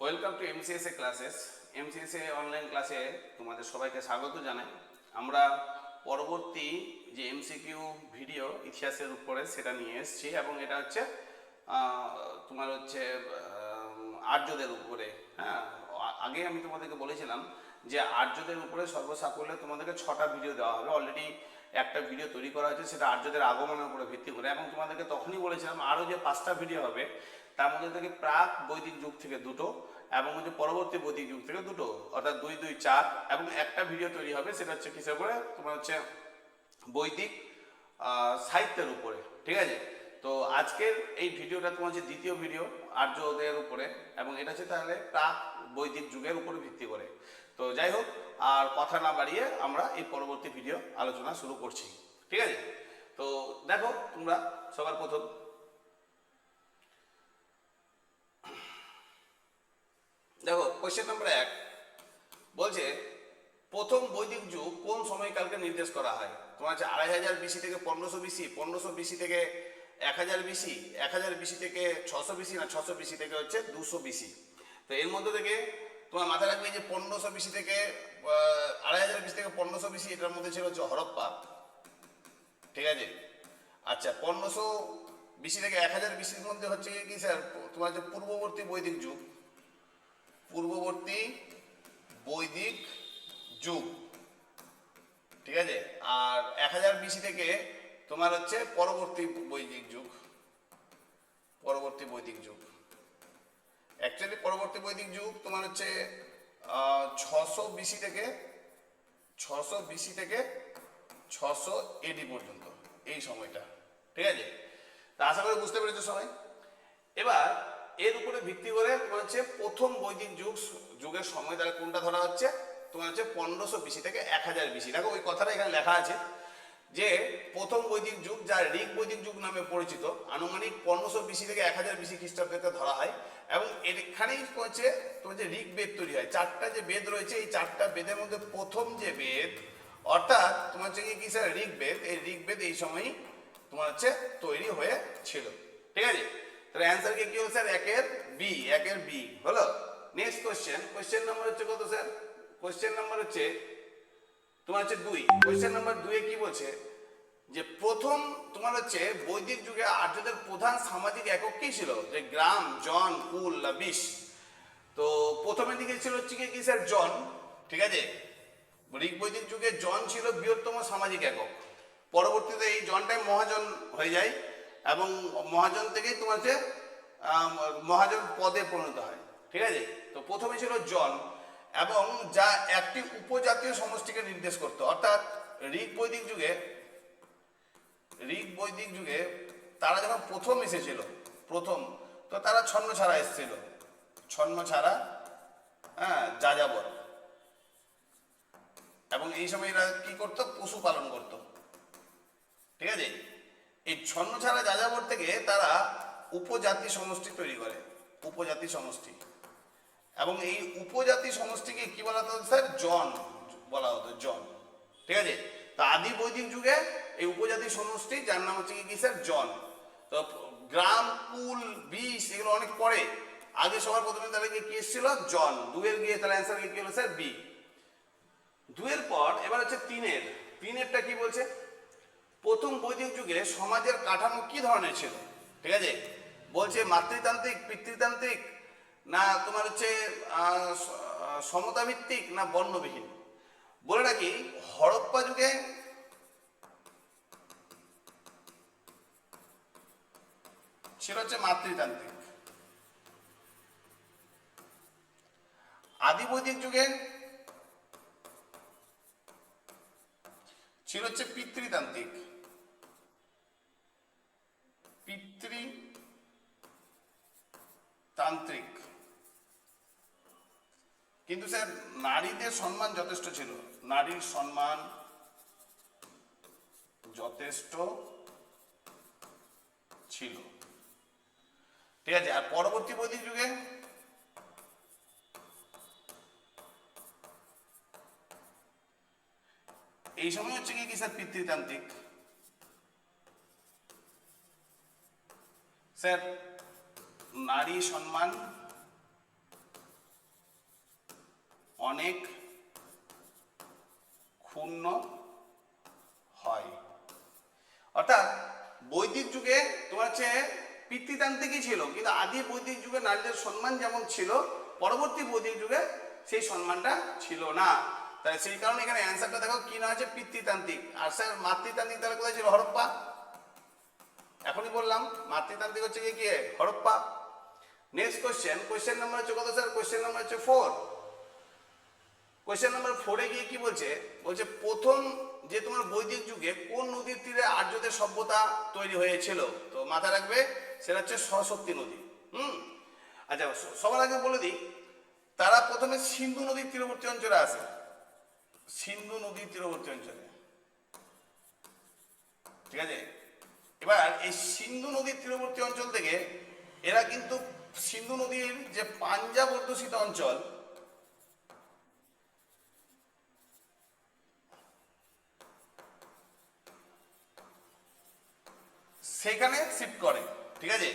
Welcome to MCSA classes MCSA online ক্লাসে তোমাদের সবাইকে স্বাগত জানাই। আমরা পরবর্তী যে এমসিকিউ ভিডিও ইতিহাসের উপরে সেটা নিয়ে এসেছি এবং এটা হচ্ছে তোমার হচ্ছে আর্যদের উপরে। হ্যাঁ আগে আমি তোমাদেরকে বলেছিলাম যে আর্যদের উপরে সর্বসাকল্যে তোমাদেরকে ছটা ভিডিও দেওয়া হবে। অলরেডি একটা ভিডিও তৈরি করা হয়েছে, সেটা আর্যদের আগমনের উপরে ভিত্তি করে। এবং তোমাদেরকে তখনই বলেছিলাম, আরও যে পাঁচটা ভিডিও হবে, তার মধ্যে থেকে প্রাক বৈদিক যুগ থেকে দুটো এবং হচ্ছে পরবর্তী বৈদিক যুগ থেকে দুটো, অর্থাৎ দুই দুই, চার এবং একটা ভিডিও তৈরি হবে, সেটা হচ্ছে কিসের উপরে? তোমার হচ্ছে বৈদিক সাহিত্যের উপরে, ঠিক আছে? তো আজকের এই ভিডিওটা তোমার হচ্ছে দ্বিতীয় ভিডিও আর্যদের উপরে এবং এটা হচ্ছে তাহলে প্রাক বৈদিক যুগের উপরে ভিত্তি করে। তো যাই হোক আর কথা না বাড়িয়ে আমরা এই পরবর্তী ভিডিও আলোচনা শুরু করছি। ঠিক আছে? তো দেখো, তোমরা সবার প্রথম। দেখো কোয়েশ্চেন নাম্বার এক বলছে, প্রথম বৈদিক যুগ কোন সময়কালকে নির্দেশ করা হয়? তোমার হচ্ছে আড়াই হাজার বিসি থেকে পনেরোশো বিসি পনেরোশো বিসি থেকে এক হাজার বিসি এক হাজার বিসি থেকে ছশো বিসি না ছশো বিসি থেকে হচ্ছে দুশো বিসি তো এর মধ্যে থেকে তোমার মাথায় রাখবে যে পনেরোশো বিসি থেকে আড়াই হাজার বিসি থেকে পনেরোশো বিসি এটার মধ্যে ছিল হচ্ছে হরপ্পা ঠিক আছে? আচ্ছা পনেরোশো বিসি থেকে এক হাজার বিসির মধ্যে হচ্ছে কি স্যার, তোমার হচ্ছে পূর্ববর্তী বৈদিক যুগ, পূর্ববর্তী বৈদিক যুগ। ঠিক আছে? আর এক হাজার বিসি থেকে তোমার হচ্ছে পরবর্তী বৈদিক যুগ, পরবর্তী বৈদিক যুগ। অ্যাকচুয়ালি পরবর্তী বৈদিক যুগ তোমার হচ্ছে ছশো বিসি থেকে, ছশো বিসি থেকে ছশো এডি পর্যন্ত এই সময়টা। ঠিক আছে? তা আশা করি বুঝতে পেরেছ সবাই। এবার, এর উপরে ভিত্তি করে তোমার হচ্ছে প্রথম বৈদিক যুগ, যুগের সময় তাহলে কোনটা ধরা হচ্ছে? তোমার হচ্ছে পনেরোশো বিসি থেকে এক হাজার বিসি দেখো ওই কথাটা এখানে লেখা আছে। যে প্রথম বৈদিক যুগ, যা ঋগ বৈদিক যুগ নামে পরিচিত, আনুমানিক পনেরোশো বিসি থেকে এক হাজার বিসি খ্রিস্টাব্দকে ধরা হয়, এবং এখানেই হচ্ছে তোমার যে ঋগ বেদ তৈরি হয়। চারটা যে বেদ রয়েছে, এই চারটা বেদের মধ্যে প্রথম যে বেদ, অর্থাৎ তোমার হচ্ছে কি স্যার? ঋগ্বেদ এই ঋগ্বেদ এই সময়ই তোমার হচ্ছে তৈরি হয়েছিল। ঠিক আছে? তাহলে অ্যান্সার কি কি হলো স্যার? একের বি একের বি হলো? নেক্সট কোশ্চেন কোশ্চেন নাম্বার হচ্ছে কত, স্যার? কোশ্চেন নাম্বার হচ্ছে তোমার হচ্ছে দুই। কোশ্চেন নাম্বার দুয়ে কি বলছে? যে প্রথম তোমার হচ্ছে বৈদিক যুগে আর্যদের প্রধান সামাজিক একক কি ছিল? যে গ্রাম, জন, কুল, না বিশ তো প্রথমের দিকে ছিল হচ্ছে কি স্যার জন? ঠিক আছে? ঋগ বৈদিক যুগে জন ছিল বৃহত্তম সামাজিক একক। পরবর্তীতে এই জনটাই মহাজন হয়ে যায় এবং মহাজন থেকেই তোমার হচ্ছে মহাজন পদে পরিণত হয়। ঠিক আছে? তো প্রথমে ছিল জন। এবং যা একটি উপজাতীয় সমষ্টিকে নির্দেশ করতো। অর্থাৎ ঋগ বৈদিক যুগে, ঋগ বৈদিক যুগে তারা যখন প্রথম এসেছিল, প্রথম, তো তারা ছন্ন ছাড়া এসেছিল। ছন্ন ছাড়া হ্যাঁ যাযাবর। এবং এই সময় এরা কি করতো? পশু পালন করতো। ঠিক আছে? এই ছন্ন ছাড়া যাযাবর থেকে তারা উপজাতি সমষ্টি তৈরি করে। উপজাতি সমষ্টি। এবং এই উপজাতি সমষ্টিকে কি বলা হতো স্যার? জন বলা হতো, জন। ঠিক আছে? তা আদি বৈদিক যুগে এই উপজাতি সমষ্টি, যার নাম হচ্ছে কি স্যার? জন। তো গ্রাম, কুল, বিষ এগুলো অনেক পরে আগে সবার প্রথমে তাহলে কি এসেছিল? জন। দুয়ের গিয়ে তাহলে অ্যান্সার কি হলো স্যার? বি। দুয়ের পর, এবার হচ্ছে তিনের। তিনেরটা কি বলছে? প্রথম বৈদিক যুগে সমাজের কাঠামো কি ধরনের ছিল? ঠিক আছে? বলছে মাতৃতান্ত্রিক, পিতৃতান্ত্রিক না তোমার হচ্ছে সমতাভিত্তিক না বর্ণবিহীন? বলে রাখি, হরপ্পা যুগে ছিল হচ্ছে মাতৃতান্ত্রিক। আদি বৈদিক যুগে ছিল হচ্ছে পিতৃতান্ত্রিক। পিতৃতান্ত্রিক। কিন্তু স্যার, নারীদের সম্মান যথেষ্ট ছিল। নারীর সম্মান যথেষ্ট ছিল। ঠিক আছে, আর পরবর্তী বৈদিক যুগে? এই সময় হচ্ছে কি স্যার, পিতৃতান্ত্রিক? স্যার, নারী সম্মান অনেক ক্ষুণ্ণ হয়। অর্থাৎ বৈদিক যুগে তোমার হচ্ছে পিতৃতান্ত্রিকই ছিল, কিন্তু আদি বৈদিক যুগে নারীদের সম্মান যেমন ছিল, পরবর্তী বৈদিক যুগে সেই সম্মানটা ছিল না। তাই সেই কারণে এখানে অ্যান্সারটা দেখো, কি না আছে পিতৃতান্ত্রিক। আর স্যার মাতৃতান্ত্রিক তাহলে কোথায় ছিল? হরপ্পা। এখনই বললাম, মাতৃতান্ত্রিক হচ্ছে কি কি? Harappa. Next question question number হচ্ছে কত স্যার কোশ্চেন নাম্বার হচ্ছে ফোর কোয়েশ্চেন নাম্বার ফোরে গিয়ে কি বলছে? বলছে, প্রথম যে তোমার বৈদিক যুগে কোন নদীর তীরে আর্যদের সভ্যতা তৈরি হয়েছিল? তো মাথায় রাখবে, সেটা হচ্ছে সরস্বতী নদী। হুম? আচ্ছা সবার আগে বলে দিই, তারা প্রথমে সিন্ধু নদীর তীরবর্তী অঞ্চলে আসে। সিন্ধু নদীর তীরবর্তী অঞ্চলে। ঠিক আছে? এবার এই সিন্ধু নদীর তীরবর্তী অঞ্চল থেকে, এরা কিন্তু সিন্ধু নদীর যে পাঞ্জাব অধ্যুষিত অঞ্চল সেখানে শিফট করে, ঠিক আছে?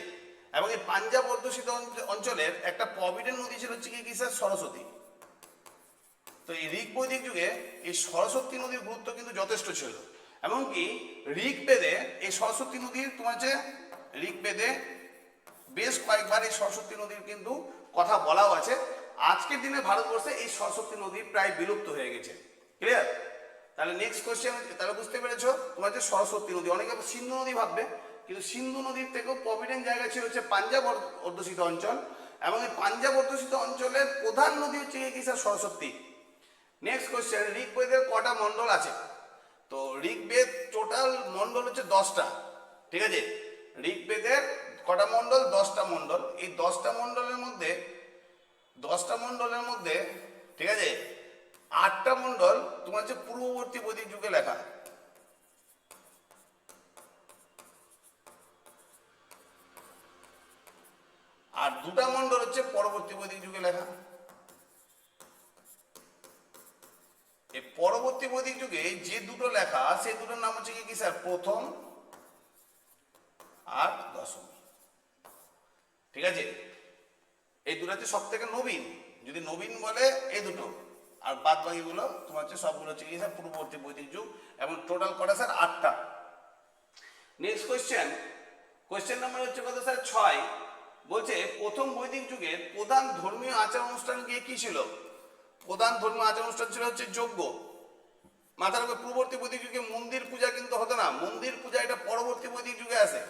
এবং এই পাঞ্জাব অধ্যুষিত অঞ্চলের একটা প্রভিডেন্ট নদী ছিল হচ্ছে কি স্যার সরস্বতী। তো এই ঋগ বৈদিক যুগে এই সরস্বতী নদীর গুরুত্ব কিন্তু যথেষ্ট ছিল। এমনকি ঋগ্বেদে এই সরস্বতী নদীর তোমার যে ঋগ্বেদে বেশ কয়েকবার এই সরস্বতী নদীর কিন্তু কথা বলাও আছে। আজকের দিনে ভারতবর্ষে এই সরস্বতী নদী প্রায় বিলুপ্ত হয়ে গেছে। ক্লিয়ার তাহলে নেক্সট কোয়েশ্চেন তাহলে বুঝতে পেরেছ, তোমার যে সরস্বতী নদী। অনেকে সিন্ধু নদী ভাববে। কিন্তু সিন্ধু নদীর থেকেও প্রভিডেন্ট জায়গা ছিল হচ্ছে পাঞ্জাব অধ্যুষিত অঞ্চল এবং এই পাঞ্জাব অধ্যুষিত অঞ্চলের প্রধান নদী হচ্ছে কি স্যার সরস্বতী। নেক্সট কোশ্চেন ঋগ্বেদের কটা মণ্ডল আছে? তো ঋগ্বেদ টোটাল মণ্ডল হচ্ছে দশটা, ঠিক আছে? ঋগ্বেদের কটা মণ্ডল? দশটা মণ্ডল। এই দশটা মণ্ডলের মধ্যে, দশটা মণ্ডলের মধ্যে, ঠিক আছে? আটটা মণ্ডল তোমার হচ্ছে পূর্ববর্তী বৈদিক যুগে লেখা। আর দুটা মণ্ডল হচ্ছে পরবর্তী বৈদিক যুগে লেখা। এই পরবর্তী বৈদিক যুগে যে দুটো লেখা সেই দুটোর নাম হচ্ছে কি স্যার? প্রথম আর দশম। ঠিক আছে? এই দুটো হচ্ছে সব থেকে নবীন। যদি নবীন বলে এই দুটো। আর বাদ বাকিগুলো তোমার হচ্ছে সবগুলো হচ্ছে কি, স্যার? পূর্ববর্তী বৈদিক যুগ। এবং টোটাল কটা, স্যার? আটটা। নেক্সট কোয়েশ্চেন কোয়েশ্চেন নাম্বার হচ্ছে কত, স্যার? ছয়। বলছে, প্রথম বৈদিক যুগের প্রধান ধর্মীয় আচার অনুষ্ঠান গিয়ে কি ছিল? প্রধান ধর্মীয় আচার অনুষ্ঠান ছিল হচ্ছে যজ্ঞ। মাথার উপর পূর্ববর্তী বৈদিক যুগে মন্দির পূজা কিন্তু হতো না। মন্দির পূজা এটা পরবর্তী বৈদিক যুগে আসে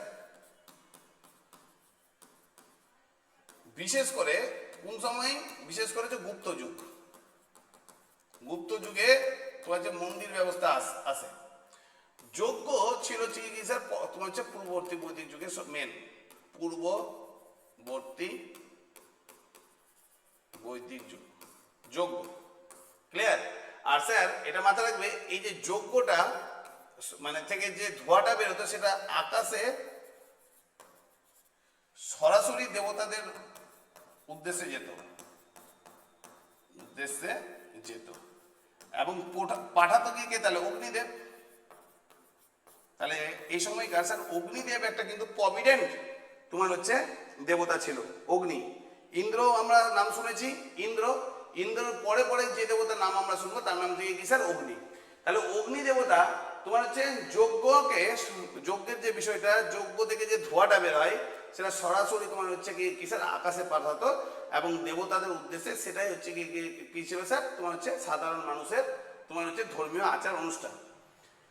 বিশেষ করে কোন সময়? বিশেষ করে যে গুপ্ত যুগ। গুপ্ত যুগে তোমার যে মন্দির ব্যবস্থা আসে যজ্ঞ ছিল প- তোমার হচ্ছে পূর্ববর্তী বৈদিক যুগে মেন পূর্ববর্তী বৈদিক যুগ। যজ্ঞ ক্লিয়ার আর স্যার, এটা মাথায় রাখবে, এই যে যজ্ঞটা মানে থেকে যে ধোঁয়াটা বেরোতো, সেটা আকাশে সরাসরি দেবতাদের উদ্দেশ্যে যেত। উদ্দেশ্যে যেত। এবং পাঠাতো কি কে তাহলে? অগ্নিদেব। তাহলে এই সময়কার স্যার, অগ্নিদেব একটা কিন্তু প্রভিডেন্ট তোমার হচ্ছে দেবতা ছিল, অগ্নি। ইন্দ্র আমরা নাম শুনেছি, ইন্দ্র। ইন্দ্রর পরে পরে যে দেবতার নাম আমরা শুনব, তার নাম থেকে কি স্যার অগ্নি। তাহলে অগ্নি দেবতা তোমার হচ্ছে যজ্ঞকে যজ্ঞের যে বিষয়টা, যজ্ঞ থেকে যে ধোঁয়াটা বের হয়, সেটা সরাসরি তোমার হচ্ছে কি কি স্যার আকাশে পাঠাতো এবং দেবতাদের উদ্দেশ্যে সেটাই হচ্ছে কি, কি- ছিল স্যার? তোমার হচ্ছে সাধারণ মানুষের, তোমার হচ্ছে ধর্মীয় আচার অনুষ্ঠান।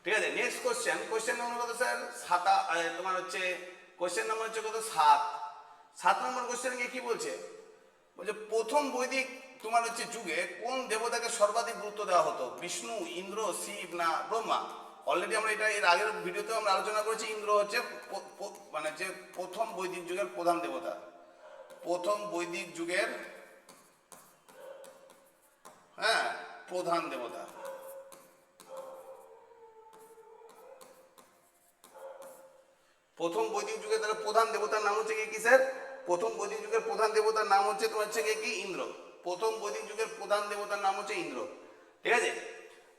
ঠিক আছে নেক্সট কোশ্চেন কোশ্চেন নম্বর কত স্যার? সাতা তোমার হচ্ছে কোশ্চেন নম্বর হচ্ছে কত? সাত। সাত নম্বর কোশ্চেন গিয়ে কি বলছে? বলছে, প্রথম বৈদিক তোমার হচ্ছে যুগে কোন দেবতাকে সর্বাধিক গুরুত্ব দেওয়া হতো? বিষ্ণু, ইন্দ্র, শিব না ব্রহ্মা? অলরেডি আমরা এটা এর আগের ভিডিওতেও আমরা আলোচনা করেছি, ইন্দ্র হচ্ছে মানে যে প্রথম বৈদিক যুগের প্রধান দেবতা। প্রথম বৈদিক যুগের হ্যাঁ প্রধান দেবতা। প্রথম বৈদিক যুগে তাহলে প্রধান দেবতার নাম হচ্ছে কি কি, স্যার? প্রথম বৈদিক যুগের প্রধান দেবতার নাম হচ্ছে তোমার হচ্ছে কি ইন্দ্র। প্রথম বৈদিক যুগের প্রধান দেবতার নাম হচ্ছে ইন্দ্র। ঠিক আছে?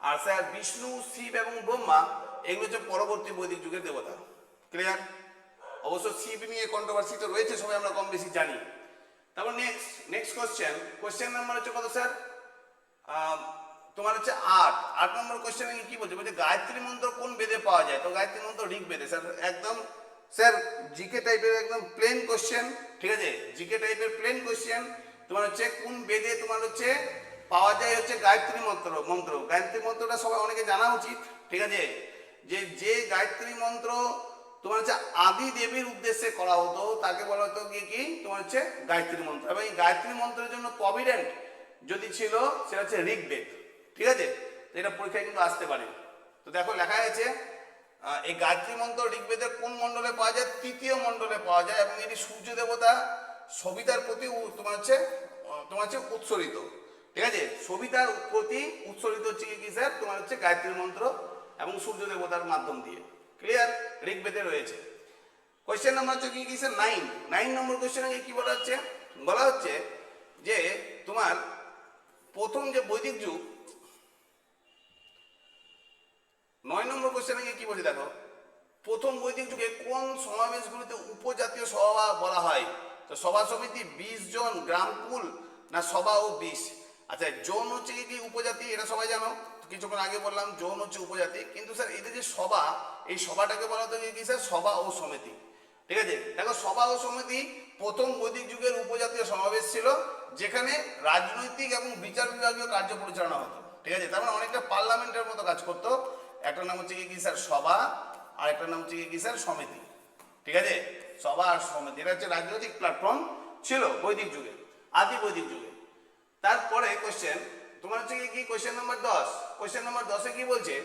আর স্যার, বিষ্ণু, শিব এবং ব্রহ্মা, এগুলো হচ্ছে পরবর্তী বৈদিক যুগের দেবতা। ক্লিয়ার অবশ্য শিব নিয়ে কন্ট্রোভার্সি তো রয়েছে, সবাই আমরা কম বেশি জানি। তারপর next next question question number হচ্ছে কত, স্যার? তোমার হচ্ছে আট। আট নম্বর কোশ্চেনে কি বলছে? বলছে, গায়ত্রী মন্ত্র কোন বেদে পাওয়া যায়? তো গায়ত্রী মন্ত্র ঋগ বেদে স্যার, একদম স্যার, জিকে টাইপের একদম প্লেন কোশ্চেন ঠিক আছে? জিকে টাইপের প্লেন কোশ্চেন তোমার হচ্ছে কোন বেদে তোমার হচ্ছে পাওয়া যায় হচ্ছে গায়ত্রী মন্ত্র মন্ত্র। গায়ত্রী মন্ত্রটা সবাই অনেকে জানা উচিত, ঠিক আছে? যে যে গায়ত্রী মন্ত্র তোমার হচ্ছে আদি দেবীর উদ্দেশ্যে করা হতো, তাকে বলা হতো কি কি? তোমার হচ্ছে গায়ত্রী মন্ত্র। এবং এই গায়ত্রী মন্ত্রের জন্য প্রভিডেন্ট যদি ছিল, সেটা হচ্ছে ঋগ্বেদ, ঠিক আছে? এটা পরীক্ষায় কিন্তু আসতে পারে। তো দেখো, লেখা আছে এই গায়ত্রী মন্ত্র ঋগ্বেদের কোন মণ্ডলে পাওয়া যায়? তৃতীয় মণ্ডলে পাওয়া যায় এবং এটি সূর্য দেবতা সবিতার প্রতি তোমার হচ্ছে তোমার হচ্ছে উৎসরিত ঠিক আছে? সবিতার প্রতি উৎসরিত হচ্ছে কি স্যার? তোমার হচ্ছে গায়ত্রী মন্ত্র এবং সূর্য দেবতার মাধ্যম দিয়ে। ক্লিয়ার ঋগ্বেদে রয়েছে। কোয়েশ্চেন নাম্বার হচ্ছে কি স্যার? নাইন নাইন নম্বর কোয়েশ্চেনে কি বলা হচ্ছে? বলা হচ্ছে যে তোমার প্রথম যে বৈদিক যুগ নয় নম্বর কোশ্চেনে কি বলছে দেখো? প্রথম বৈদিক যুগে কোন সমাবেশগুলিতে উপজাতীয় সভা বলা হয়? তো সভা সমিতি বিশ জন গ্রামকুল না সভা ও বিশ? আচ্ছা যৌন হচ্ছে কি কি উপজাতি? এটা সবাই জানো। কিছুক্ষণ আগে বললাম যৌন হচ্ছে উপজাতি। কিন্তু স্যার এদের যে সভা, এই সভাটাকে বলা হতো কি স্যার? সভা ও সমিতি। ঠিক আছে? দেখো, সভা ও সমিতি প্রথম বৈদিক যুগের উপজাতীয় সমাবেশ ছিল, যেখানে রাজনৈতিক এবং বিচার বিভাগীয় কার্য পরিচালনা হতো। ঠিক আছে? তার মানে অনেকটা পার্লামেন্টের মতো কাজ করতো। একটা নাম হচ্ছে কি স্যার? সভা, আর একটা নাম হচ্ছে কি স্যার? সমিতি। ঠিক আছে? সভা আর সমিতি। এটা হচ্ছে রাজনৈতিক প্ল্যাটফর্ম ছিল বৈদিক যুগে, আদি বৈদিক যুগে। তারপরে কোশ্চেন তোমার হচ্ছে কি কি কোশ্চেন নাম্বার দশ? কোশ্চেন নাম্বার দশে কি বলছে?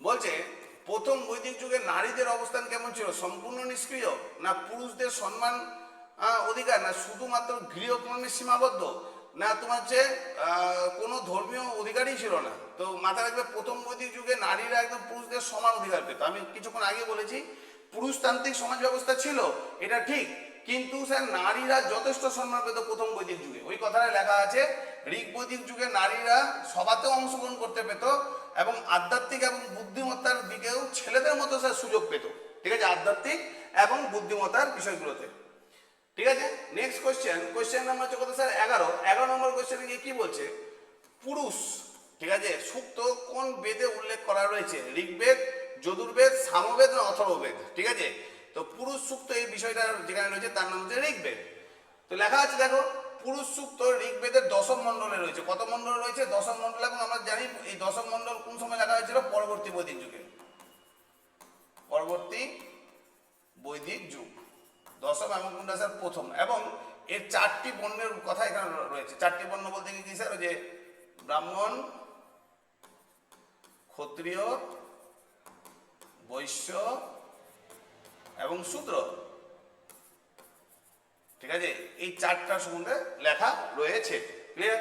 বলছে, প্রথম বৈদিক যুগে নারীদের অবস্থান কেমন ছিল? সম্পূর্ণ নিষ্ক্রিয় না পুরুষদের সম্মান অধিকার? না শুধুমাত্র গৃহকর্মে সীমাবদ্ধ? না, তোমার যে কোনো ধর্মীয় অধিকারই ছিল না। তো মাথায় রাখবে, প্রথম বৈদিক যুগে নারীরা একদম পুরুষদের সমান অধিকার পেত। আমি কিছুক্ষণ আগে বলেছি, পুরুষতান্ত্রিক সমাজ ব্যবস্থা ছিল, এটা ঠিক। কিন্তু স্যার, নারীরা যথেষ্ট সম্মান পেত প্রথম বৈদিক যুগে। ওই কথাটা লেখা আছে, ঋগ বৈদিক যুগে নারীরা সভাতেও অংশগ্রহণ করতে পেত এবং আধ্যাত্মিক এবং বুদ্ধিমত্তার দিকেও ছেলেদের মতো স্যার সুযোগ পেত। ঠিক আছে, আধ্যাত্মিক এবং বুদ্ধিমত্তার বিষয়গুলোতে। ঠিক আছে? নেক্সট কোয়েশ্চেন কোশ্চেন নাম্বার হচ্ছে কত স্যার? এগারো। এগারো নম্বর কোশ্চেনে গিয়ে কি বলছে? পুরুষ, ঠিক আছে? সুক্ত কোন বেদে উল্লেখ করা রয়েছে? ঋগ্বেদ, যদুর্বেদ, সামবেদ না অথর্ববেদ? ঠিক আছে? তো পুরুষ সুক্ত এই বিষয়টা যেখানে রয়েছে, তার নাম হচ্ছে ঋগ্বেদ। তো লেখা আছে, দেখো, পুরুষ সুক্ত ঋগ্বেদের দশম মণ্ডলে রয়েছে। কত মণ্ডলে রয়েছে? দশম মণ্ডল, এবং আমরা জানি এই দশম মণ্ডল কোন সময় লেখা হয়েছিল? পরবর্তী বৈদিক যুগে। পরবর্তী বৈদিক যুগ। দশম এবং কোনটা স্যার প্রথম। এবং এর চারটি বর্ণের কথা এখানে রয়েছে। চারটি বর্ণ বলতে কি স্যার ওই যে ব্রাহ্মণ, ক্ষত্রিয়, বৈশ্য এবং শূদ্র। ঠিক আছে? এই চারটা সম্বন্ধে লেখা রয়েছে। Clear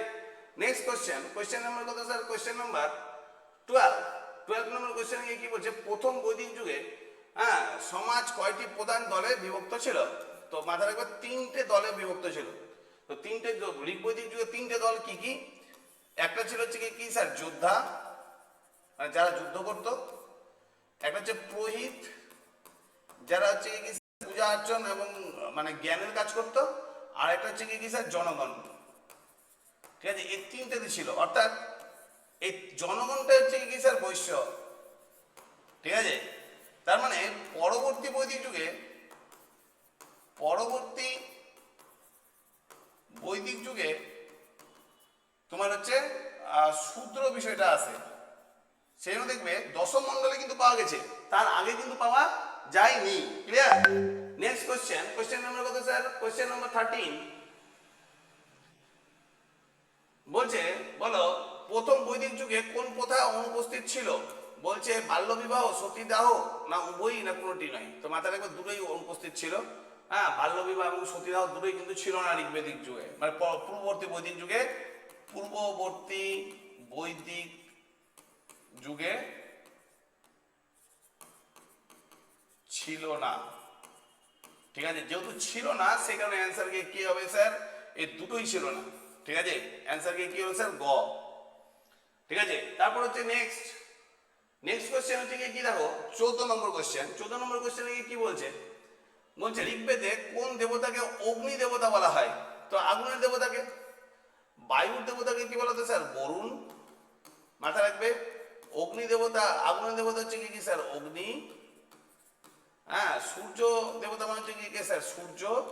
next question question number কত sir question number twelve twelve number question কি বলছে? প্রথম বৈদিক যুগে হ্যাঁ সমাজ কয়টি প্রধান দলে বিভক্ত ছিল? তো মাথায় রাখবে, তিনটে দলে বিভক্ত ছিল। তো তিনটে য- ঋগ বৈদিক যুগে তিনটে দল কি কি? একটা ছিল হচ্ছে কি স্যার? যোদ্ধা। মানে যারা যুদ্ধ করতো। একটা হচ্ছে পুরোহিত। যারা হচ্ছে কি পূজা অর্চন এবং মানে জ্ঞানের কাজ করতো। আর একটা হচ্ছে কি স্যার? জনগণ। ঠিক আছে, এই তিনটেতে ছিল। অর্থাৎ এই জনগণটা হচ্ছে কি স্যার? বৈশ্য। ঠিক আছে? তার মানে পরবর্তী বৈদিক যুগে, পরবর্তী বৈদিক যুগে তোমার হচ্ছে শূদ্র বিষয়টা আছে। সেজন্য দেখবে দশম মণ্ডলে কিন্তু পাওয়া গেছে, তার আগে কিন্তু পাওয়া যায়নি। Clear next question question number কত স্যার কোশ্চেন নাম্বার থার্টিন বলছে, বলো, প্রথম বৈদিক যুগে কোন প্রথা অনুপস্থিত ছিল? বলছে বাল্য বিবাহ সতীদাহ, না উভয়ই না কোনোটি নয়। তো মাথায় রাখবে দুটোই অনুপস্থিত ছিল। হ্যাঁ বাল্য বিবাহ এবং সতীদাহ দুটোই কিন্তু ছিল না ঋগ্বেদিক যুগে। মানে পূর্ববর্তী বৈদিক যুগে, পূর্ববর্তী বৈদিক যুগে ছিল না। ঠিক আছে? যেহেতু ছিল না, সেই কারণে অ্যান্সার কি হবে স্যার এই দুটোই ছিল না। ঠিক আছে? অ্যান্সার কি হবে স্যার গ। ঠিক আছে? তারপর হচ্ছে নেক্সট নেক্সট কোশ্চেন হচ্ছে কি দেখো, চৌদ্দ নম্বর কোশ্চেন চৌদ্দ নম্বর কোশ্চেনে কি বলছে? বলছে, ঋগ্বেদে কোন দেবতাকে অগ্নি দেবতা বলা হয়? তো আগুনের দেবতাকে? বায়ুর দেবতাকে কি বলা স্যার? বরুণ। মাথা রাখবে। অগ্নি দেবতা, আগুনের দেবতা হচ্ছে কি কি স্যার? অগ্নি। হ্যাঁ সূর্য দেবতা মানে হচ্ছে কি কি স্যার? সূর্য।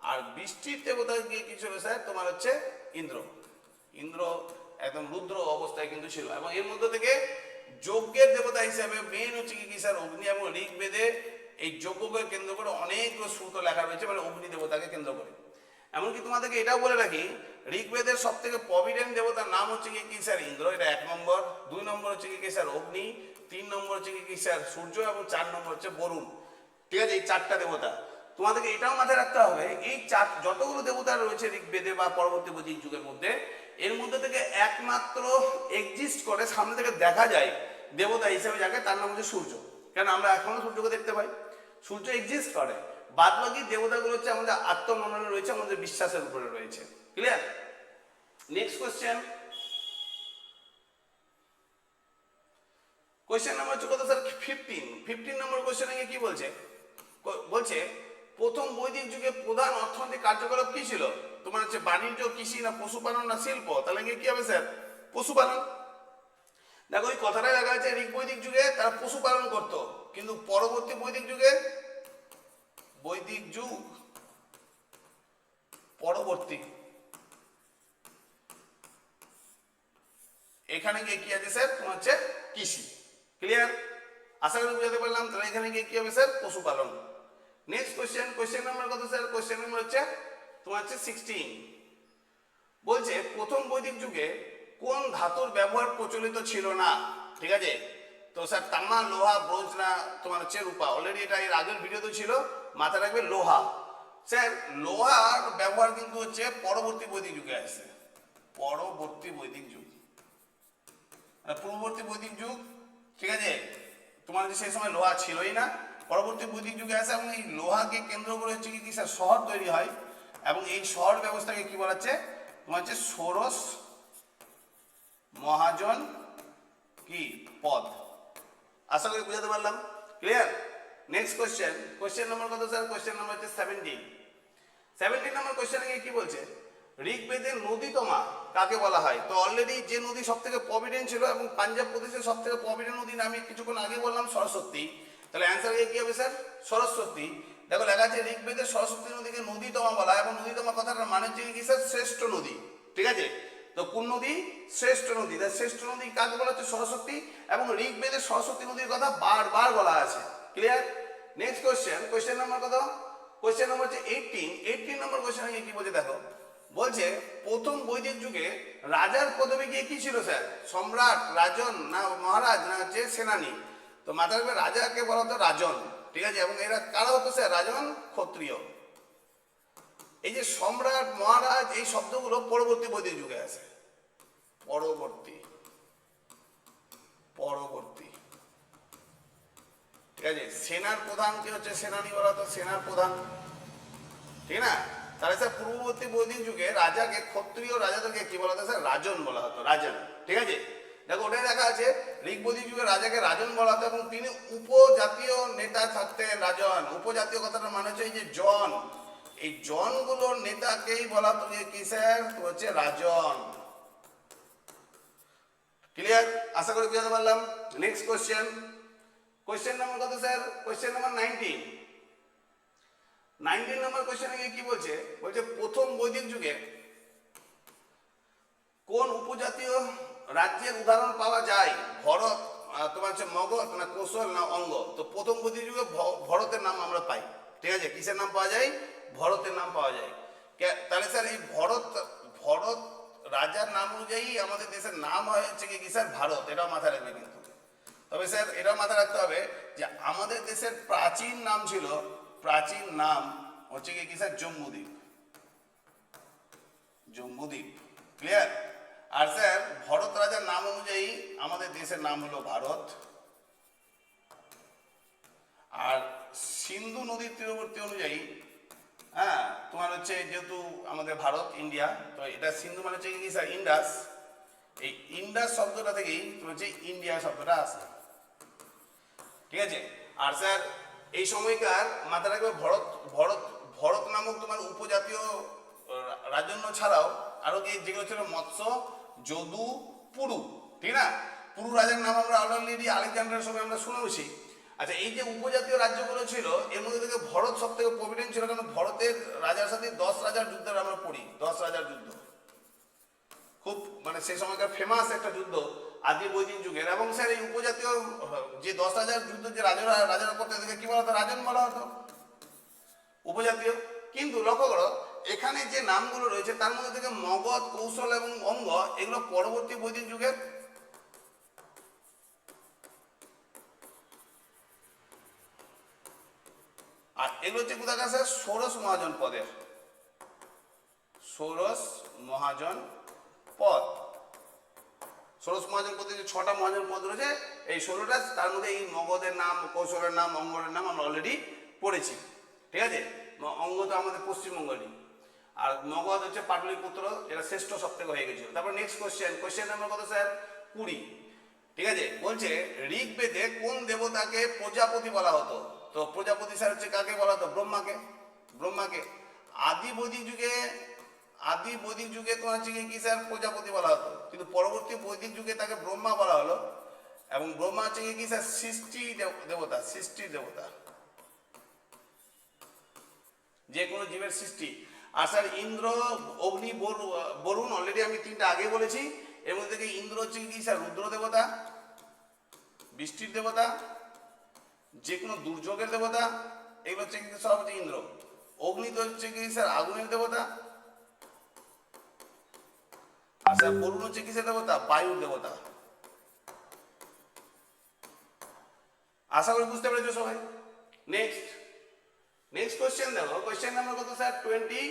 আর বৃষ্টির দেবতা গিয়ে কি ছিল স্যার? তোমার হচ্ছে ইন্দ্র। ইন্দ্র একদম রুদ্র অবস্থায় কিন্তু ছিল। এবং এর মধ্যে থেকে যজ্ঞের দেবতা হিসাবে মেন হচ্ছে কি স্যার অগ্নি এবং ঋগ্বেদে এই যজ্ঞকে কেন্দ্র করে অনেকগুলো শ্রুত লেখা রয়েছে মানে অগ্নি দেবতাকে কেন্দ্র করে। এমনকি তোমাদেরকে এটাও বলে রাখি, ঋগ্বেদের সব থেকে প্রভিডেন্ট দেবতার নাম হচ্ছে কি কি স্যার ইন্দ্র, এটা এক নম্বর। দুই নম্বর হচ্ছে কি কি স্যার অগ্নি। তিন নম্বর হচ্ছে কি কি স্যার সূর্য এবং চার নম্বর হচ্ছে বরুণ। ঠিক আছে, এই চারটা দেবতা। তোমাদেরকে এটাও মাথায় রাখতে হবে, এই চার, যতগুলো দেবতা রয়েছে ঋগ্বেদে বা পরবর্তী বৈদিক যুগের মধ্যে এর মধ্যে থেকে একমাত্র এক্সিস্ট করে, সামনে থেকে দেখা যায় দেবতা হিসেবে যাকে, তার নাম হচ্ছে সূর্য। কেন? আমরা এখনও সূর্যকে দেখতে পাই। সূর্য এক্সিস্ট করে। বাদ বাকি দেবতাগুলো হচ্ছে আমাদের আত্মমননে রয়েছে, আমাদের বিশ্বাসের উপরে রয়েছে। Clear next question question number হচ্ছে কত স্যার ফিফটিন ফিফটিন নম্বর কোয়েশ্চেনে কি বলছে? বলছে প্রথম বৈদিক যুগে প্রধান অর্থনৈতিক কার্যকলাপ কি ছিল? তোমার হচ্ছে বাণিজ্য, কৃষি না পশুপালন না শিল্প? তাহলে কি হবে স্যার? পশুপালন। দেখো ওই কথাটাই দেখা যাচ্ছে ঋগ বৈদিক যুগে, তারা পশুপালন করতো। কিন্তু পরবর্তী বৈদিক যুগে, বৈদিক যুগ, পরবর্তী। এখানে গিয়ে কি আছে স্যার? তোমার হচ্ছে কৃষি। ক্লিয়ার আশা করি বুঝাতে পারলাম। তাহলে এখানে গিয়ে কি হবে স্যার? পশুপালন। নেক্সট কোশ্চেন কোশ্চেন নাম্বার কত স্যার কোশ্চেন নাম্বার হচ্ছে, তোমার হচ্ছে সিক্সটিন বলছে, প্রথম বৈদিক যুগে কোন ধাতুর ব্যবহার প্রচলিত ছিল না? ঠিক আছে? তো স্যার তামা লোহা, ব্রোঞ্জ না তোমার হচ্ছে রূপা? অলরেডি এটা এর আগের ভিডিওতে ছিল, মাথায় রাখবে লোহা। স্যার লোহার ব্যবহার কিন্তু হচ্ছে পরবর্তী বৈদিক যুগে আসছে। পরবর্তী বৈদিক যুগ। মানে পূর্ববর্তী বৈদিক যুগ, ঠিক আছে? তোমার সেই সময় লোহা ছিলই না। পরবর্তী বৈদিক যুগে আসে এবং এই লোহাকে কেন্দ্র করে হচ্ছে কি স্যার শহর তৈরি হয় এবং এই শহর ব্যবস্থাকে কি বলা হচ্ছে? তোমার হচ্ছে ষোড়শ মহাজন কি? পদ। আশা করি বুঝাতে পারলাম। Clear next question question number কত স্যার কোশ্চেন নম্বর হচ্ছে সেভেন্টিন সেভেন্টিন নম্বর কোশ্চেনে গিয়ে কি বলছে? ঋগ্বেদের নদীতমা কাকে বলা হয়? তো অলরেডি যে নদী সব থেকে প্রভিডেন্ট ছিল এবং পাঞ্জাব প্রদেশের সব থেকে প্রভিডেন্ট নদী আমি কিছুক্ষণ আগে বললাম সরস্বতী। তাহলে অ্যান্সার কি হবে স্যার সরস্বতী। দেখো লেখা আছে ঋগ্বেদের সরস্বতী নদীকে নদীতমা বলা এবং নদীতমা কথাটার মানে হচ্ছে কি স্যার শ্রেষ্ঠ নদী। ঠিক আছে? তো কোন নদী? শ্রেষ্ঠ নদী। তাই শ্রেষ্ঠ নদী কাকে বলা হচ্ছে? সরস্বতী। এবং ঋগ্বেদের সরস্বতী নদীর কথা বারবার বলা আছে। Clear next question question number কত? কোশ্চেন নম্বর হচ্ছে এইটিন এইটিন নম্বর কোশ্চেন কি বলছে দেখো? বলছে, প্রথম বৈদিক যুগে রাজার পদবি গিয়ে কি ছিল স্যার সম্রাট, রাজন না মহারাজ না হচ্ছে সেনানি? তো মাথায় রাখবে রাজাকে বলা হতো রাজন। ঠিক আছে? এবং এরা কারা হতো স্যার? রাজন ক্ষত্রিয়। এই যে সম্রাট, মহারাজ, এই শব্দগুলো পরবর্তী বৈদিক যুগে আছে। পরবর্তী। পরবর্তী। ঠিক আছে? সেনার প্রধান প্রধানকে হচ্ছে? সেনানি বলা হতো, সেনার প্রধান। ঠিক না? তাহলে স্যার, পূর্ববর্তী বৈদিক যুগে রাজাকে ক্ষত্রিয় রাজাদেরকে কি বলা হতো স্যার? রাজন বলা হতো, রাজন। ঠিক আছে? দেখো, ওটাই দেখা আছে, ঋগ বৈদিক যুগে রাজাকে রাজন বলা হতো এবং তিনি উপজাতীয় নেতা থাকতেন রাজন। উপজাতীয় কথাটা মানে হচ্ছে এই যে জন। এই জনগুলোর নেতাকেই বলা হতো যে কি স্যার হচ্ছে রাজন। ক্লিয়ার আশা করি বুঝাতে পারলাম। নেক্সট কোশ্চেন কোশ্চেন নাম্বার কত sir question number nineteen nineteen number কোশ্চেনে গিয়ে কি বলছে? বলছে, প্রথম বৈদিক যুগে কোন উপজাতীয় রাজ্যের উদাহরণ পাওয়া যায় ভরত তোমার হচ্ছে মগধ না কৌশল না অঙ্গ। তো প্রথম বৈদিক যুগে ভ- ভরতের নাম আমরা পাই। ঠিক আছে? কিসের নাম পাওয়া যায়? ভরতের নাম পাওয়া যায়। তাহলে স্যার এই ভরত ভরত রাজার নাম অনুযায়ী আমাদের দেশের নাম হচ্ছে কি স্যার ভারত। এটাও মাথায় রাখবে কিন্তু। তবে স্যার, এটাও মাথায় রাখতে হবে যে আমাদের দেশের প্রাচীন নাম ছিল, প্রাচীন নাম হচ্ছে কি স্যার? জম্মুদ্বীপ। জম্মুদ্বীপ। ক্লিয়ার আর স্যার, ভরত রাজার নাম অনুযায়ী আমাদের দেশের নাম হলো ভারত। আর সিন্ধু নদীর তীরবর্তী অনুযায়ী হ্যাঁ তোমার হচ্ছে যেহেতু আমাদের ভারত, ইন্ডিয়া, তো এটা সিন্ধু মানে হচ্ছে ইংলিশ আর ইন্ডাস। এই ইন্ডাস শব্দটা থেকেই তোমার হচ্ছে ইন্ডিয়া শব্দটা আসে। ঠিক আছে? আর স্যার, এই সময়কার মাথায় রাখবে ভরত ভরত ভরত নামক তোমার উপজাতীয় রাজন্য ছাড়াও আরও যেগুলো ছিল? মৎস্য যদু পুরু, ঠিক না? পুরু রাজার নাম আমরা অলরেডি আলেকজান্ডারের সময় আমরা শুনেওছি। আচ্ছা এই যে উপজাতীয় রাজ্যগুলো ছিল, এর মধ্যে থেকে ভরত সব থেকে প্রভিডেন্ট ছিল, কারণ ভরতের রাজার সাথে দশ রাজার যুদ্ধের আমরা পড়ি, দশ রাজার যুদ্ধ। খুব মানে সেই সময়কার ফেমাস একটা যুদ্ধ, আদি বৈদিক যুগের। এবং স্যার, এই উপজাতীয়, যে দশ হাজার যুদ্ধ, যে রাজারা রাজারা করতে কি বলা হতো রাজন বলা হতো। উপজাতীয়। কিন্তু লক্ষ্য করো এখানে যে নামগুলো রয়েছে, তার মধ্যে থেকে মগধ, কৌশল এবং অঙ্গ, এগুলো পরবর্তী বৈদিক যুগের আর এগুলো হচ্ছে কোথায় আছে ষোড়শ মহাজন পদের। ষোড়শ মহাজন পদ। ষোড়শ মহাজন পদে যে ছটা মহাজন পদ রয়েছে, এই ষোলোটা, তার মধ্যে এই মগধের নাম, কৌশলের নাম, অঙ্গরের নাম আমরা অলরেডি পড়েছি। ঠিক আছে? অঙ্গ তো আমাদের পশ্চিমবঙ্গেরই। আর মগধ হচ্ছে পাটলিপুত্র, যেটা শ্রেষ্ঠ সব থেকে হয়ে গেছিল। তারপর নেক্সট কোশ্চেন কোশ্চেন নাম্বার কত স্যার কুড়ি। ঠিক আছে? বলছে, ঋগ্বেদে কোন দেবতাকে প্রজাপতি বলা হতো? তো প্রজাপতি স্যার হচ্ছে কাকে বলা হতো? ব্রহ্মাকে। ব্রহ্মাকে। আদি বৈদিক যুগে আদি বৈদিক যুগে তোমার হচ্ছে কি স্যার প্রজাপতি বলা হতো। কিন্তু পরবর্তী বৈদিক যুগে তাকে ব্রহ্মা বলা হলো। এবং ব্রহ্মা হচ্ছে কি স্যার সৃষ্টি দেবতা সৃষ্টির দেবতা। যে কোনো জীবের সৃষ্টি। আর স্যার, ইন্দ্র, অগ্নি, বরু- বরুণ অলরেডি আমি তিনটা আগে বলেছি। এর মধ্যে থেকে ইন্দ্র হচ্ছে কি স্যার? রুদ্র দেবতা, বৃষ্টির দেবতা যে কোনো দুর্যোগের দেবতা, এগুলো হচ্ছে কিন্তু সব হচ্ছে ইন্দ্র। অগ্নি তো হচ্ছে কি, স্যার, আগুনের দেবতা। আর বরুণ হচ্ছে কিসের দেবতা? বায়ুর দেবতা। আশা করি বুঝতে পেরেছ সবাই? নেক্সট নেক্সট কোশ্চেন দেখো কোশ্চেন নাম্বার কত স্যার টোয়েন্টি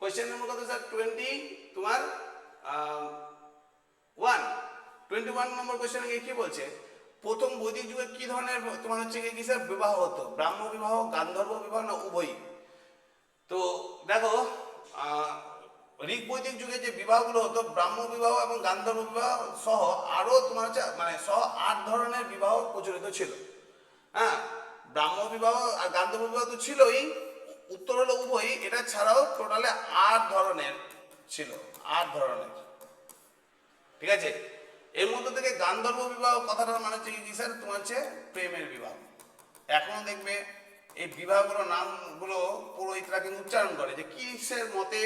কোশ্চেন নাম্বার কত স্যার টোয়েন্টি তোমার one twenty one number question কি বলছে? প্রথম বৈদিক যুগে কি ধরনের, তোমার হচ্ছে কি স্যার বিবাহ হতো। ব্রাহ্ম বিবাহ, গান্ধর্ব বিবাহ না উভয়ই? তো দেখো ঋগ বৈদিক যুগে যে বিবাহগুলো হতো, ব্রাহ্ম বিবাহ এবং গান্ধর্ব বিবাহ সহ আরও তোমার হচ্ছে মানে সহ আট ধরনের বিবাহ প্রচলিত ছিল। হ্যাঁ? ব্রাহ্ম বিবাহ আর গান্ধর্ব বিবাহ তো ছিলই, উত্তর হলো উভয়ই, এটা ছাড়াও টোটালে আট ধরনের ছিল, আট ধরনের। ঠিক আছে? এর মধ্যে থেকে গান্ধর্ব বিবাহ কথাটার মানে হচ্ছে কি স্যার? তোমার হচ্ছে প্রেমের বিবাহ। এখনও দেখবে এই বিবাহগুলোর নামগুলো পুরোহিতরা কিন্তু উচ্চারণ করে যে কিসের মতে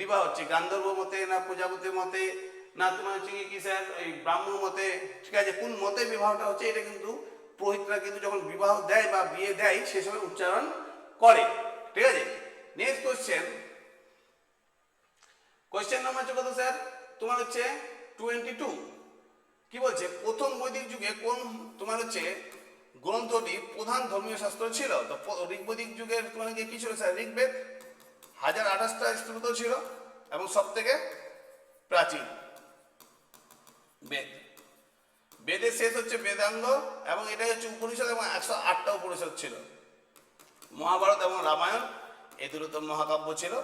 বিবাহ হচ্ছে? গান্ধর্ব মতে না প্রজাপতির মতে? না তোমার হচ্ছে কি স্যার? এই ব্রাহ্ম মতে? ঠিক আছে? কোন মতে বিবাহটা হচ্ছে? এটা কিন্তু পুরোহিতরা কিন্তু যখন বিবাহ দেয় বা বিয়ে দেয়, সে সময় উচ্চারণ করে। ঠিক আছে? নেক্সট কোশ্চেন কোশ্চেন নাম্বার হচ্ছে কত, স্যার? তোমার হচ্ছে টোয়েন্টি টু কি বলছে? প্রথম বৈদিক যুগে কোন, তোমার হচ্ছে গ্রন্থটি প্রধান ধর্মীয় শাস্ত্র ছিল? তো ঋগ্বৈদিক যুগের তোমার কি ছিল, স্যার? ঋগ্বেদ হাজার আঠাশটা স্তোত্র ছিল এবং সব থেকে প্রাচীন বেদ। বেদের শেষ হচ্ছে বেদাঙ্গ এবং এটাই হচ্ছে উপনিষদ এবং একশো আটটা উপনিষদ ছিল। মহাভারত এবং রামায়ণ, এই দুটো তো মহাকাব্য ছিল।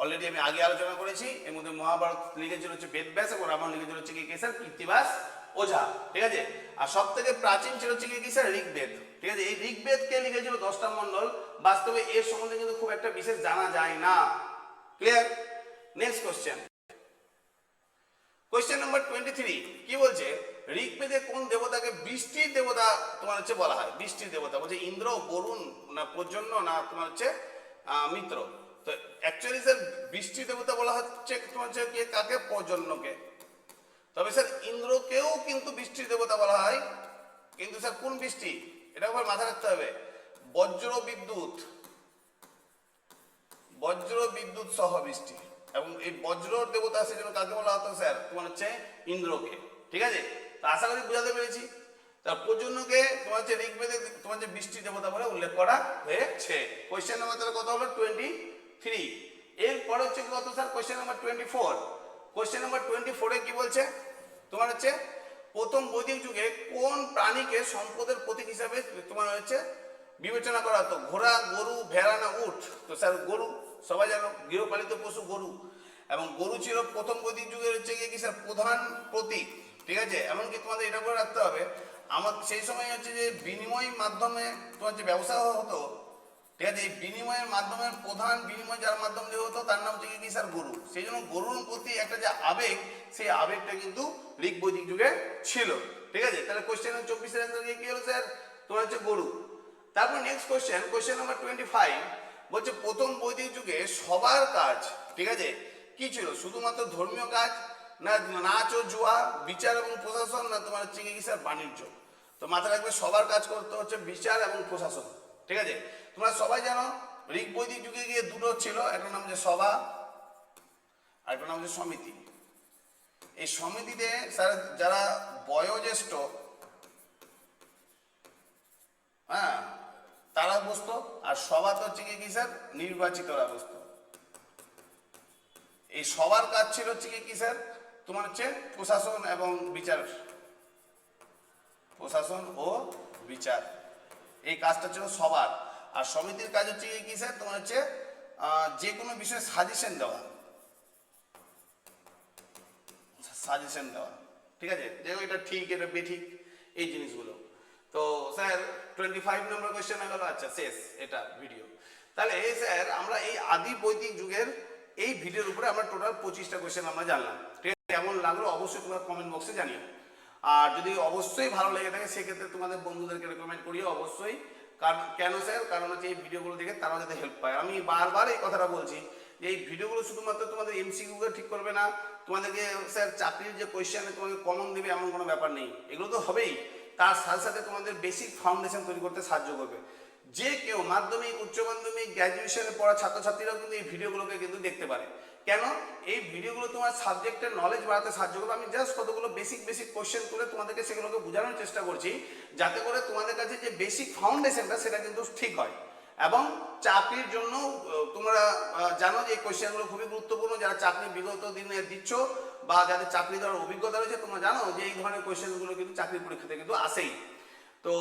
অলরেডি আমি আগে আলোচনা করেছি, এর মধ্যে মহাভারত লিখেছিল হচ্ছে বেদব্যাস এবং রামায়ণ লিখেছিল হচ্ছে কি কি স্যার কীর্তিবাস, ওঝা, ঠিক আছে? আর সব থেকে প্রাচীন ছিল হচ্ছে কি স্যার ঋগ্বেদ, ঠিক আছে? এই ঋগ্বেদকে লিখেছিল দশটা মণ্ডল, বাস্তবে এর সম্বন্ধে কিন্তু খুব একটা বিশেষ জানা যায় না। Clear next question question number twenty three কি বলছে? ঋগ্বেদে কোন দেবতাকে বৃষ্টির দেবতা তোমার হচ্ছে বলা হয়? বৃষ্টির দেবতা। বলছে ইন্দ্র, বরুণ, না প্রজন্য, না তোমার হচ্ছে মিত্র। তো অ্যাকচুয়ালি স্যার বৃষ্টির দেবতা বলা হচ্ছে তোমার হচ্ছে কাকে? প্রজন্যকে তবে স্যার ইন্দ্রকেও কিন্তু বৃষ্টির দেবতা বলা হয়। কিন্তু স্যার কোন বৃষ্টি? এটা আবার মাথায় রাখতে হবে। বজ্র বিদ্যুৎ বজ্র বিদ্যুৎ সহ বৃষ্টি। এবং এই বজ্র দেবতা সেজন্য কাকে বলা হতো, স্যার? তোমার হচ্ছে ইন্দ্রকে। ঠিক আছে? তা আশা করি বুঝাতে পেরেছি। তার প্রজন্যকে তোমার হচ্ছে ঋগ্বেদে তোমার যে বৃষ্টি দেবতা বলে উল্লেখ করা হয়েছে। কোয়েশ্চেন নাম্বার তাহলে কত হলো? টোয়েন্টি থ্রি এরপরে হচ্ছে কত, sir? Question number twenty four question number twenty ফোরে কি বলছে? তোমার হচ্ছে প্রথম বৈদিক যুগে কোন প্রাণীকে সম্পদের প্রতীক হিসাবে তোমার হচ্ছে বিবেচনা করা হতো? ঘোড়া, গরু, ভেড়া না উঠ তো স্যার, গরু সবাই জানো গৃহপালিত পশু গরু। এবং গরু ছিল প্রথম বৈদিক যুগের হচ্ছে গিয়ে কি স্যার? প্রধান প্রতীক, ঠিক আছে? এমনকি তোমাদের এটা করে রাখতে হবে, আমার সেই সময় হচ্ছে যে বিনিময় মাধ্যমে তোমার যে ব্যবসা হতো, ঠিক আছে? এই বিনিময়ের মাধ্যমে প্রধান বিনিময় যার মাধ্যমে যে হতো, তার নাম হচ্ছে কি স্যার? গরু। সেই জন্য গরুর প্রতি একটা যে আবেগ, সেই আবেগটা কিন্তু ঋগ বৈদিক যুগে ছিল, ঠিক আছে? তাহলে কোশ্চেন চব্বিশের অ্যান্সার কি হলো স্যার? তোমার হচ্ছে গরু। তারপর next question question number twenty five বলছে, প্রথম বৈদিক যুগে সবার কাজ, ঠিক আছে, কি ছিল? শুধুমাত্র ধর্মীয় কাজ? না, নাচ ও জুয়া, বিচার এবং প্রশাসন, না তোমার চিকিৎসার বাণিজ্য? তো মাথায় রাখবে, সবার কাজ করতে হচ্ছে বিচার এবং প্রশাসন, ঠিক আছে? তোমরা সবাই জানো, ঋগ বৈদিক যুগে গিয়ে দুটো ছিল একটা নাম হচ্ছে সভা, আর একটা নাম হচ্ছে সমিতি। এই সমিতিতে স্যার, যারা বয়োজ্যেষ্ঠ হ্যাঁ তারা বসতো আর তো হচ্ছে কি কি স্যার? নির্বাচিতরা বসতো এই সবার কাজ ছিল হচ্ছে কি কি স্যার? তোমার হচ্ছে প্রশাসন এবং বিচার। প্রশাসন ও বিচার। এই কাজটা ছিল সবার। আর সমিতির কাজ হচ্ছে কি স্যার? তোমার হচ্ছে যে কোনো বিষয়ে সাজেশন দেওয়া। সাজেশন দেওয়া। ঠিক আছে? যে এটা ঠিক, এটা বেঠিক, এই জিনিসগুলো। তো sir twenty five number question হয়ে গেল। আচ্ছা শেষ এটা ভিডিও তাহলে, এই স্যার, আমরা এই আদি বৈদিক যুগের এই ভিডিওর উপরে আমরা টোটাল পঁচিশটা কোয়েশ্চেন আমরা জানলাম। কেমন লাগল অবশ্যই তোমরা কমেন্ট বক্সে জানিও। আর যদি অবশ্যই ভালো লেগে থাকে, সেক্ষেত্রে তোমাদের বন্ধুদেরকে রেকমেন্ড করিও অবশ্যই। কারণ, কেন স্যার? কারণ হচ্ছে এই ভিডিওগুলো দেখে তারাও যাতে হেল্প পায়। আমি বারবার এই কথাটা বলছি যে এই ভিডিওগুলো শুধুমাত্র তোমাদের এমসিকিউকে ঠিক করবে না, তোমাদেরকে স্যার চাকরির যে কোয়েশ্চেনে তোমাকে কমন দেবে এমন কোনো ব্যাপার নেই। এগুলো তো হবেই। তার সাথে সাথে তোমাদের বেসিক ফাউন্ডেশন তৈরি করতে সাহায্য করবে। যে কেউ মাধ্যমিক, উচ্চ মাধ্যমিক গ্র্যাজুয়েশনে পড়া ছাত্রছাত্রীরাও কিন্তু এই ভিডিওগুলোকে কিন্তু দেখতে পারে। কেন? এই ভিডিওগুলো তোমার সাবজেক্টের নলেজ বাড়াতে সাহায্য করবে। আমি জাস্ট কতগুলো বেসিক বেসিক কোশ্চেন করে তোমাদেরকে সেগুলোকে বোঝানোর চেষ্টা করছি, যাতে করে তোমাদের কাছে যে বেসিক ফাউন্ডেশনটা সেটা কিন্তু ঠিক হয়। এবং চাকরির জন্য তোমরা জানো যে এই কোশ্চেনগুলো খুবই গুরুত্বপূর্ণ, যারা চাকরি বিগত দিনে দিচ্ছ বা যাদের চাকরি দেওয়ার অভিজ্ঞতা রয়েছে, তোমরা জানো যে এই ধরনের কোশ্চেনগুলো কিন্তু চাকরির পরীক্ষাতে কিন্তু আসেই। তো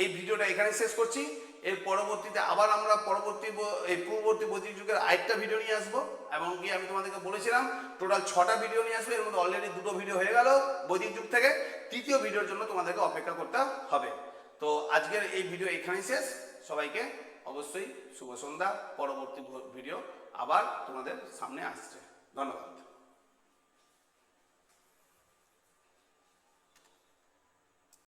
এই ভিডিওটা এখানে শেষ করছি। এর পরবর্তীতে আবার আমরা পরবর্তী এই পূর্ববর্তী বৈদিক যুগের আরেকটা ভিডিও নিয়ে আসব। এবং কি আমি তোমাদেরকে বলেছিলাম টোটাল ছটা ভিডিও নিয়ে আসব, এর মধ্যে অলরেডি দুটো ভিডিও হয়ে গেল বৈদিক যুগ থেকে। তৃতীয় ভিডিওর জন্য তোমাদেরকে অপেক্ষা করতে হবে। তো আজকের এই ভিডিও এখানেই শেষ। সবাইকে অবশ্যই শুভ সন্ধ্যা পরবর্তী ভিডিও আবার তোমাদের সামনে আসছে। ধন্যবাদ।